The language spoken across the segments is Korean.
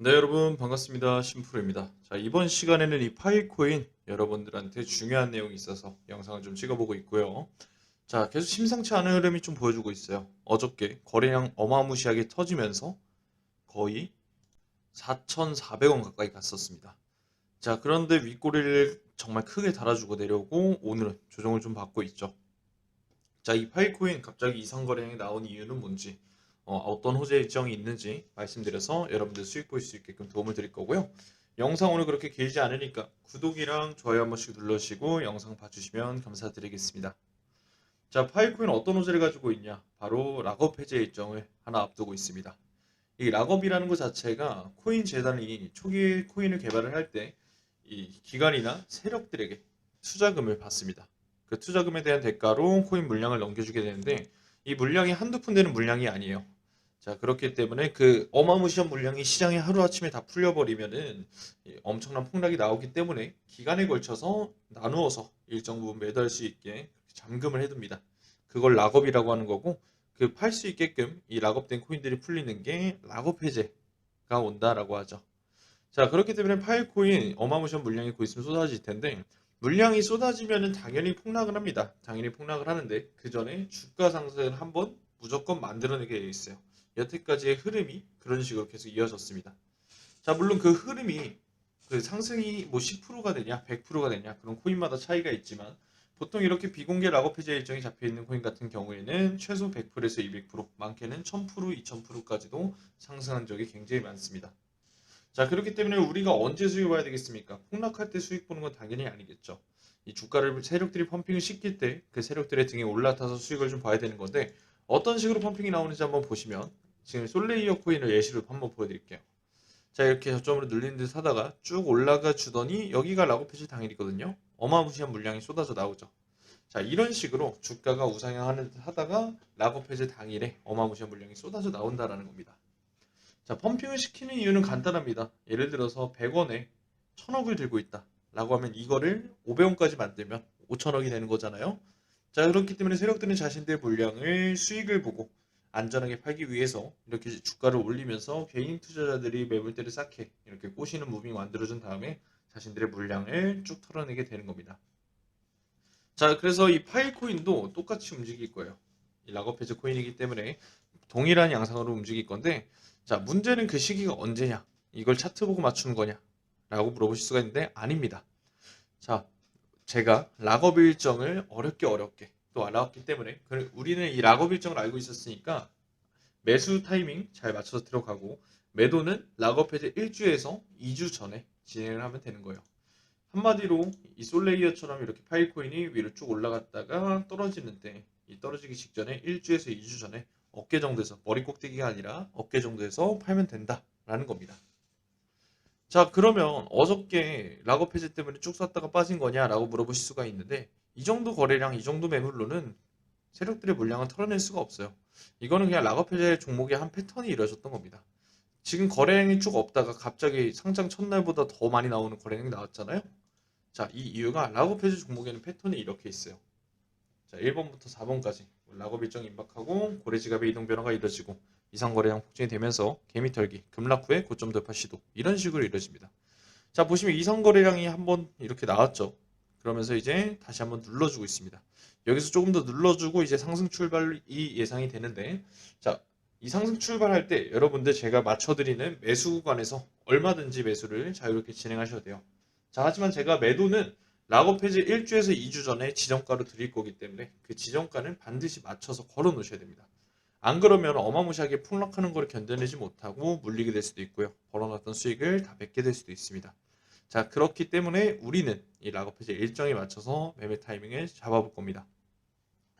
네, 여러분 반갑습니다. 심프로입니다. 자, 이번 시간에는 이 파이코인 여러분들한테 중요한 내용이 있어서 영상을 좀 찍어보고 있고요. 자, 계속 심상치 않은 흐름이 좀 보여주고 있어요. 어저께 거래량 어마무시하게 터지면서 거의 4,400원 가까이 갔었습니다. 자, 그런데 윗꼬리를 정말 크게 달아주고 내려오고 오늘은 조정을 좀 받고 있죠. 자, 이 파이코인 갑자기 이상 거래량이 나온 이유는 뭔지 어, 떤 호재 일정이 있는지 말씀드려서 여러분들 수익 볼수 있게끔 도움을 드릴 거고요. 영상 오늘 그렇게 길지 않으니까 구독이랑 좋아요 한 번씩 눌러주시고 영상 봐주시면 감사드리겠습니다. 자, 파이코인 어떤 호재를 가지고 있냐? 바로 락업 해제 일정을 하나 앞두고 있습니다. 이 락업이라는 것 자체가 코인 재단이 초기에 코인을 개발을 할 때 이 기관이나 세력들에게 투자금을 받습니다. 그 투자금에 대한 대가로 코인 물량을 넘겨주게 되는데 이 물량이 한두 푼 되는 물량이 아니에요. 자, 그렇기 때문에 그 어마무시한 물량이 시장에 하루아침에 다 풀려버리면은 이 엄청난 폭락이 나오기 때문에 기간에 걸쳐서 나누어서 일정 부분 매도할 수 있게 잠금을 해둡니다. 그걸 락업이라고 하는 거고 그 팔 수 있게끔 이 락업된 코인들이 풀리는 게 락업 해제가 온다라고 하죠. 자, 그렇기 때문에 파일 코인 어마무시한 물량이 곧 있으면 쏟아질 텐데 물량이 쏟아지면은 당연히 폭락을 합니다. 당연히 폭락을 하는데 그 전에 주가 상승을 한번 무조건 만들어내게 되어 있어요. 여태까지의 흐름이 그런 식으로 계속 이어졌습니다. 자, 물론 그 흐름이 그 상승이 뭐 10%가 되냐, 100%가 되냐 그런 코인마다 차이가 있지만 보통 이렇게 비공개 락업 해제 일정이 잡혀 있는 코인 같은 경우에는 최소 100%에서 200%, 많게는 1000%, 2000%까지도 상승한 적이 굉장히 많습니다. 자, 그렇기 때문에 우리가 언제 수익 봐야 되겠습니까? 폭락할 때 수익 보는 건 당연히 아니겠죠. 이 주가를 세력들이 펌핑을 시킬 때 그 세력들의 등에 올라타서 수익을 좀 봐야 되는 건데 어떤 식으로 펌핑이 나오는지 한번 보시면 지금 솔레이어 코인을 예시로 한번 보여드릴게요. 자 이렇게 저점으로 눌린 듯 하다가 쭉 올라가 주더니 여기가 락업해지 당일이거든요. 어마무시한 물량이 쏟아져 나오죠. 자 이런 식으로 주가가 우상향하는 듯 하다가 해제 당일에 어마무시한 물량이 쏟아져 나온다라는 겁니다. 자 펌핑을 시키는 이유는 간단합니다. 예를 들어서 100원에 1000억을 들고 있다 라고 하면 이거를 500원까지 만들면 5천억이 되는 거잖아요. 자 그렇기 때문에 세력들은 자신들의 물량을 수익을 보고 안전하게 팔기 위해서 이렇게 주가를 올리면서 개인 투자자들이 매물대를 쌓게 이렇게 꼬시는 무빙 만들어준 다음에 자신들의 물량을 쭉 털어내게 되는 겁니다. 자, 그래서 이 파일 코인도 똑같이 움직일 거예요. 이 락업 해제 코인이기 때문에 동일한 양상으로 움직일 건데, 자, 문제는 그 시기가 언제냐? 이걸 차트 보고 맞추는 거냐? 라고 물어보실 수가 있는데, 아닙니다. 자, 제가 락업 일정을 어렵게 어렵게 또 알아왔기 때문에 우리는 이 락업 일정을 알고 있었으니까 매수 타이밍 잘 맞춰서 들어가고 매도는 락업 해제 1주에서 2주 전에 진행을 하면 되는 거예요. 한마디로 이 솔레이어처럼 이렇게 파일코인이 위로 쭉 올라갔다가 떨어지는데 이 떨어지기 직전에 1주에서 2주 전에 어깨 정도에서 머리 꼭대기가 아니라 어깨 정도에서 팔면 된다라는 겁니다. 자 그러면 어저께 락업 해제 때문에 쭉 샀다가 빠진 거냐라고 물어보실 수가 있는데 이 정도 거래량, 이 정도 매물로는 세력들의 물량을 털어낼 수가 없어요. 이거는 그냥 락업 해제 종목의 한 패턴이 이루어졌던 겁니다. 지금 거래량이 쭉 없다가 갑자기 상장 첫날보다 더 많이 나오는 거래량이 나왔잖아요. 자, 이 이유가 락업 해제 종목에는 패턴이 이렇게 있어요. 자, 1번부터 4번까지 락업 일정이 임박하고 고래 지갑의 이동 변화가 이루어지고 이상 거래량 폭증이 되면서 개미 털기, 급락 후에 고점 돌파 시도 이런 식으로 이루어집니다. 자, 보시면 이상 거래량이 한번 이렇게 나왔죠. 그러면서 이제 다시 한번 눌러주고 있습니다. 여기서 조금 더 눌러주고 이제 상승 출발이 예상이 되는데 자, 이 상승 출발할 때 여러분들 제가 맞춰드리는 매수 구간에서 얼마든지 매수를 자유롭게 진행하셔도 돼요. 자, 하지만 제가 매도는 락업 해지 1주에서 2주 전에 지정가로 드릴 거기 때문에 그 지정가는 반드시 맞춰서 걸어 놓으셔야 됩니다. 안 그러면 어마무시하게 폭락하는 걸 견뎌내지 못하고 물리게 될 수도 있고요. 벌어놨던 수익을 다 뺏게 될 수도 있습니다. 자, 그렇기 때문에 우리는 이 락업 해제 일정에 맞춰서 매매 타이밍을 잡아볼 겁니다.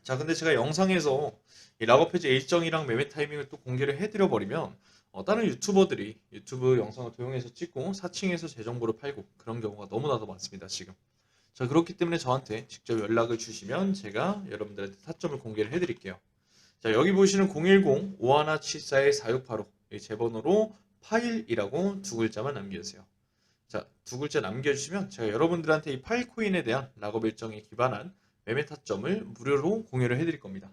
자, 근데 제가 영상에서 이 락업 해제 일정이랑 매매 타이밍을 또 공개를 해드려 버리면 어, 다른 유튜버들이 유튜브 영상을 도용해서 찍고 사칭해서 제 정보를 팔고 그런 경우가 너무나도 많습니다, 지금. 자, 그렇기 때문에 저한테 직접 연락을 주시면 제가 여러분들한테 타점을 공개를 해드릴게요. 자, 여기 보시는 010-5174-4685제 번호로 파일이라고 두 글자만 남겨주세요. 자, 두 글자 남겨주시면 제가 여러분들한테 이 파일코인에 대한 락업 일정에 기반한 매매 타점을 무료로 공유를 해드릴 겁니다.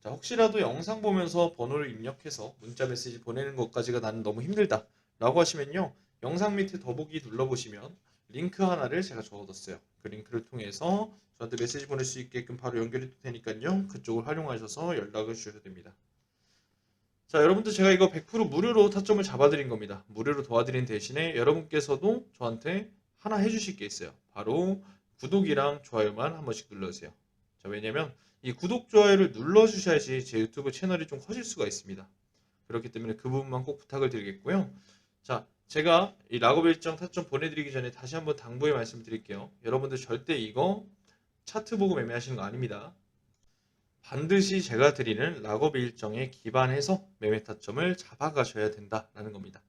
자, 혹시라도 영상 보면서 번호를 입력해서 문자 메시지 보내는 것까지가 나는 너무 힘들다 라고 하시면요. 영상 밑에 더보기 눌러보시면 링크 하나를 제가 적어뒀어요. 그 링크를 통해서 저한테 메시지 보낼 수 있게끔 바로 연결이 되니까요. 그쪽을 활용하셔서 연락을 주셔도 됩니다. 자, 여러분들 제가 이거 100% 무료로 타점을 잡아드린 겁니다. 무료로 도와드린 대신에 여러분께서도 저한테 하나 해주실 게 있어요. 바로 구독이랑 좋아요만 한 번씩 눌러주세요. 자, 왜냐면 이 구독, 좋아요를 눌러주셔야지 제 유튜브 채널이 좀 커질 수가 있습니다. 그렇기 때문에 그 부분만 꼭 부탁을 드리겠고요. 자, 제가 이 락업 일정 타점 보내드리기 전에 다시 한번 당부의 말씀 드릴게요. 여러분들 절대 이거 차트 보고 매매하시는 거 아닙니다. 반드시 제가 드리는 락업 일정에 기반해서 매매 타점을 잡아가셔야 된다라는 겁니다.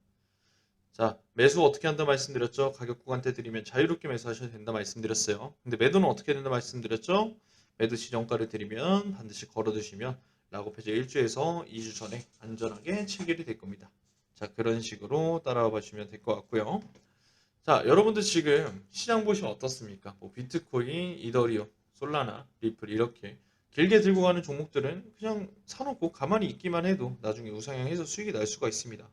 자, 매수 어떻게 한다 말씀드렸죠? 가격 구간대 드리면 자유롭게 매수하셔도 된다 말씀드렸어요. 근데 매도는 어떻게 된다 말씀드렸죠? 매도 지정가를 드리면 반드시 걸어두시면 락업 해제 1주에서 2주 전에 안전하게 체결이 될 겁니다. 자, 그런 식으로 따라와 보시면 될 것 같고요. 자, 여러분들 지금 시장 보시면 어떻습니까? 뭐 비트코인, 이더리움, 솔라나, 리플 이렇게 길게 들고 가는 종목들은 그냥 사놓고 가만히 있기만 해도 나중에 우상향해서 수익이 날 수가 있습니다.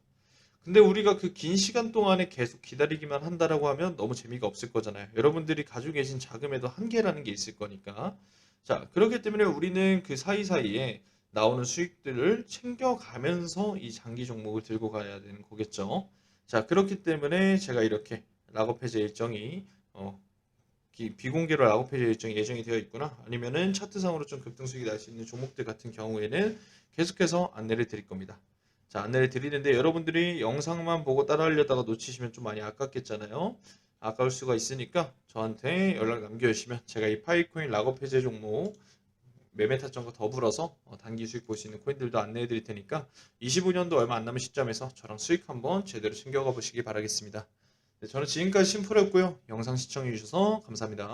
근데 우리가 그 긴 시간 동안에 계속 기다리기만 한다라고 하면 너무 재미가 없을 거잖아요. 여러분들이 가지고 계신 자금에도 한계라는 게 있을 거니까. 자, 그렇기 때문에 우리는 그 사이사이에 나오는 수익들을 챙겨가면서 이 장기 종목을 들고 가야 되는 거겠죠. 자, 그렇기 때문에 제가 이렇게 락업 해제 일정이 어, 기- 비공개로 해제 일정이 예정이 되어 있구나. 아니면은 차트상으로 좀 급등 수익이 날 수 있는 종목들 같은 경우에는 계속해서 안내를 드릴 겁니다. 자, 안내를 드리는데 여러분들이 영상만 보고 따라하려다가 놓치시면 좀 많이 아깝겠잖아요. 아까울 수가 있으니까 저한테 연락 남겨주시면 제가 이 파이코인 락업 해제 종목 매매 타점과 더불어서 어, 단기 수익 볼 수 있는 코인들도 안내해 드릴 테니까 25년도 얼마 안 남은 시점에서 저랑 수익 한번 제대로 챙겨가 보시기 바라겠습니다. 네, 저는 지금까지 심플했고요. 영상 시청해 주셔서 감사합니다.